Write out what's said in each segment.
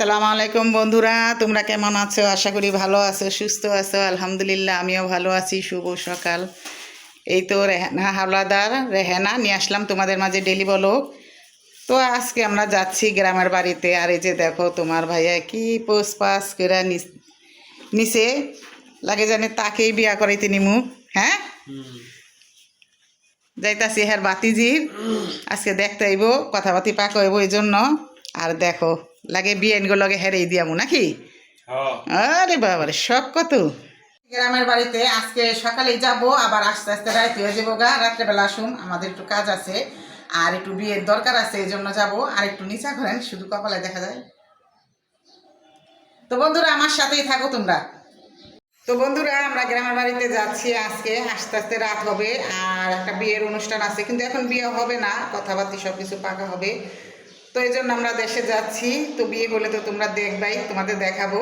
আসসালামু আলাইকুম বন্ধুরা, তোমরা কেমন আছো? আশা করি ভালো আছো, সুস্থ আছো, আলহামদুলিল্লাহ, আমিও ভালো আছি, শুভ সকাল। এই তো রেহানা হাওলাদার, রেহানা, নিয়ে আসলাম তোমাদের মাঝে ডেলি বলো তো আজকে আমরা যাচ্ছি গ্রামের বাড়িতে, আর এই যে দেখো তোমার ভাইয়া কি পোস পাস করে নিচে লাগে জানে তাকেই বিয়া করাইতে নিমু হ্যাঁ? যাইতাছি হ্যাঁ বাতিজির আজকে দেখতে আইব, কথাবার্তি পাক হইব এই জন্য। আর দেখো লাগে বিয়েনগো লগে হেরেই দিয়ামু নাকি? আরে বাবারে শখ কত? গ্রামের বাড়িতে আজকে সকালেই যাব আবার আস্তে আস্তে রাইতে হয়ে যাব গা রাত্রেবেলা আসুন আমাদের একটু কাজ আছে আর একটু বিয়ের দরকার আছে এই জন্য যাব আর একটু নিচা করেন শুধু কপালে দেখা যায়। তো বন্ধুরা আমার সাথেই থাকো তোমরা। তো বন্ধুরা আমরা গ্রামের বাড়িতে যাচ্ছি আজকে আস্তে আস্তে রাত হবে আর একটা বিয়ের অনুষ্ঠান আছে কিন্তু এখন বিয়ে হবে না কথাবার্তা সব কিছু পাকা হবে। তো এই জন্য আমরা দেশে যাচ্ছি। তো বিয়ে করলে তো তোমরা দেখবাই, তোমাদের দেখাবো।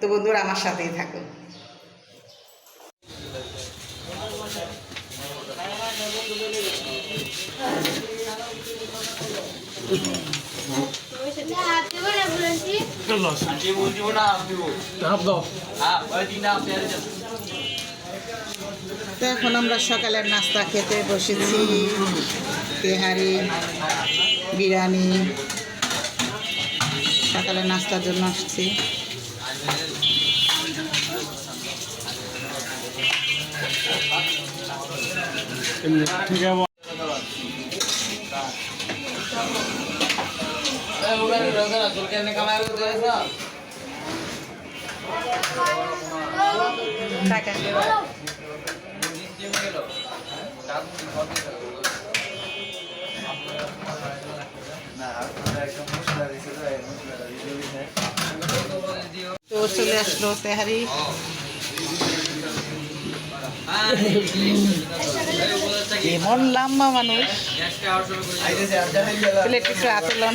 তো বন্ধুরা, আমার সাথেই থাকো। তো এখন আমরা সকালের নাস্তা খেতে বসেছি। তেহারি, বিরিয়ানি। সকালের নাস্তার জন্য আসছি। টাকা তো চলে আসলো তেহারি। এমন লম্বা মানুষ। প্লেট একটু আতলন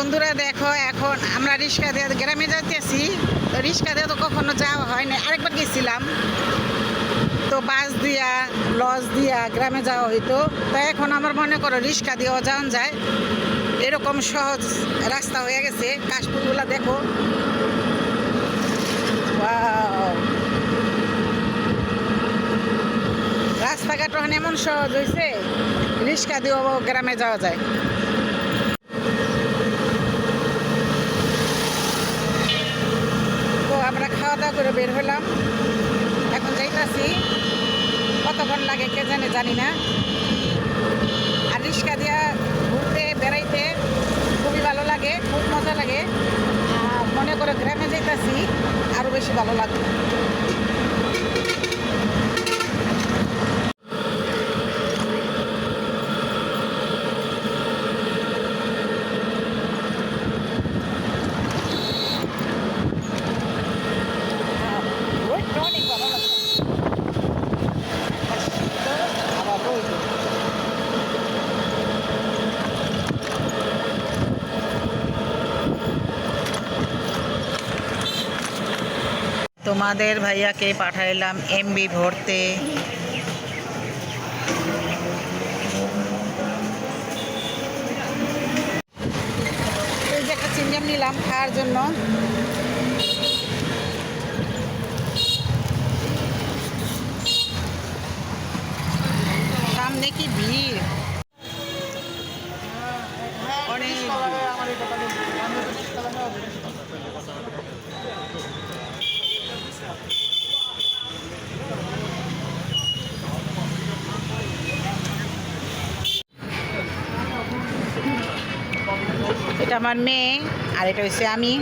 বন্ধুরা দেখো, এখন আমরা রিক্সা দিয়ে গ্রামে যাইতেছি। তো রিক্সা দিয়ে তো কখনো যাওয়া হয় না আরেকবার গেছিলাম। তো বাস দিয়া, লজ দিয়া গ্রামে যাওয়া হইতো। তো এখন আমার মনে করো রিক্সা দিয়েও যাওয়া যায়। এরকম সহজ রাস্তা হয়ে গেছে। কাশফুলগুলা দেখো। রাস্তাঘাট এমন সহজ হয়েছে রিক্সা দিয়েও গ্রামে যাওয়া যায় তো আমরা খাওয়া দাওয়া করে বের হলাম। এখন যাইতাছি। কতক্ষণ লাগে কে জানে, জানি না। আর রিক্সা দিয়া ঘুরতে, বেড়াইতে খুবই ভালো লাগে, খুব মজা লাগে। মনে করে গ্রামে যাইতাছি আরও বেশি ভালো লাগবে ওইটা অনেক ভালো লাগবে আবার রোদ তোমাদের ভাইয়াকে পাঠাইলাম এমবি ভরতে। একটা চিনজাম নিলাম খাওয়ার জন্য। এটা আমার মেয়ে, আর এটা হচ্ছে আমি।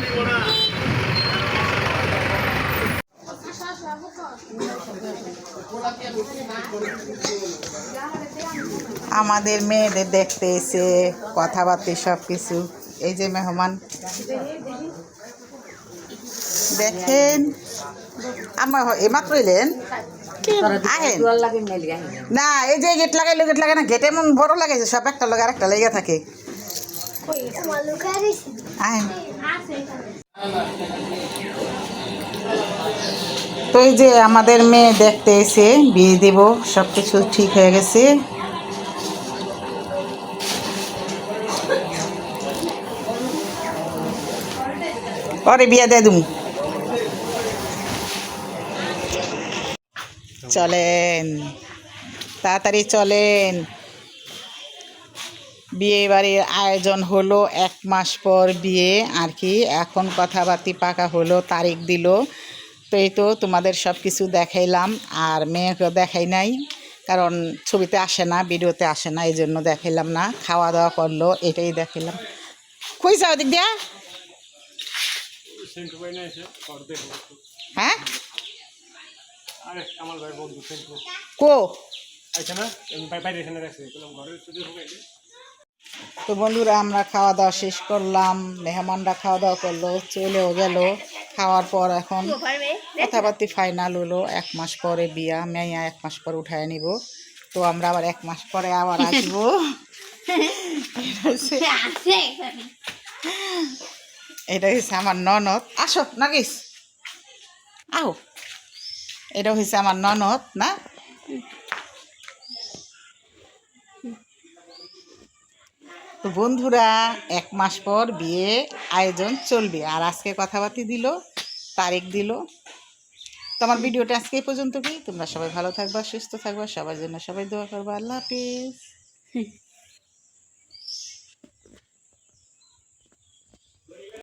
আমাদের মেয়েদের দেখতে এসে কথাবার্তা সব কিছু এই যে মেহমান। দেখেন আমার এমাত্র এলেন? না, এই যে গেট লাগাইলো, গেট লাগাই না, গেট এমন বড় লাগাইছে, সব একটা লগা আর একটা লেগে থাকে। তো এই যে আমাদের মেয়ে দেখতে এসে বিয়ে দেব সব কিছু ঠিক হয়ে গেছে। পরে বিয়ে দিয়ে দুম। চলেন, তাড়াতাড়ি চলেন। বিয়ে বাড়ির আয়োজন হলো এক মাস পর বিয়ে আর কি। এখন কথাবার্তি পাকা হলো তারিখ দিল। তো এই তো তোমাদের সব কিছু দেখাইলাম আর মেয়েকে দেখাই নাই কারণ ছবিতে আসে না ভিডিওতে আসে না এই জন্য দেখাইলাম না। খাওয়া দাওয়া করল এটাই দেখাইলাম। কই যাও দিক দিয়া? হ্যাঁ? কো? আচ্ছা না বাইরে এখানে রাখছি ঘরের যদি হবে তো বন্ধুরা, আমরা খাওয়া দাওয়া শেষ করলাম। মেহমানরা খাওয়া দাওয়া করল, চলেও গেল। খাওয়ার পর এখন কথাবার্তি ফাইনাল হলো। এক মাস পরে বিয়া, মেয়া এক মাস পর উঠায় নিব। তো আমরা আবার এক মাস পরে আবার আসব। এটা হচ্ছে আমার ননদ। আসো, নাগিস। আও। এটা হচ্ছে আমার ননদ, না? তো বন্ধুরা, এক মাস পর বিয়ে আয়োজন চলবে। আর আজকে কথাবার্তি দিল, তারিখ দিল। তো আমার ভিডিওটা আজকে এই পর্যন্ত কি তোমরা সবাই ভালো থাকবা, সুস্থ থাকবা, সবার জন্য সবাই দোয়া করবা। আল্লাহ হাফিজ।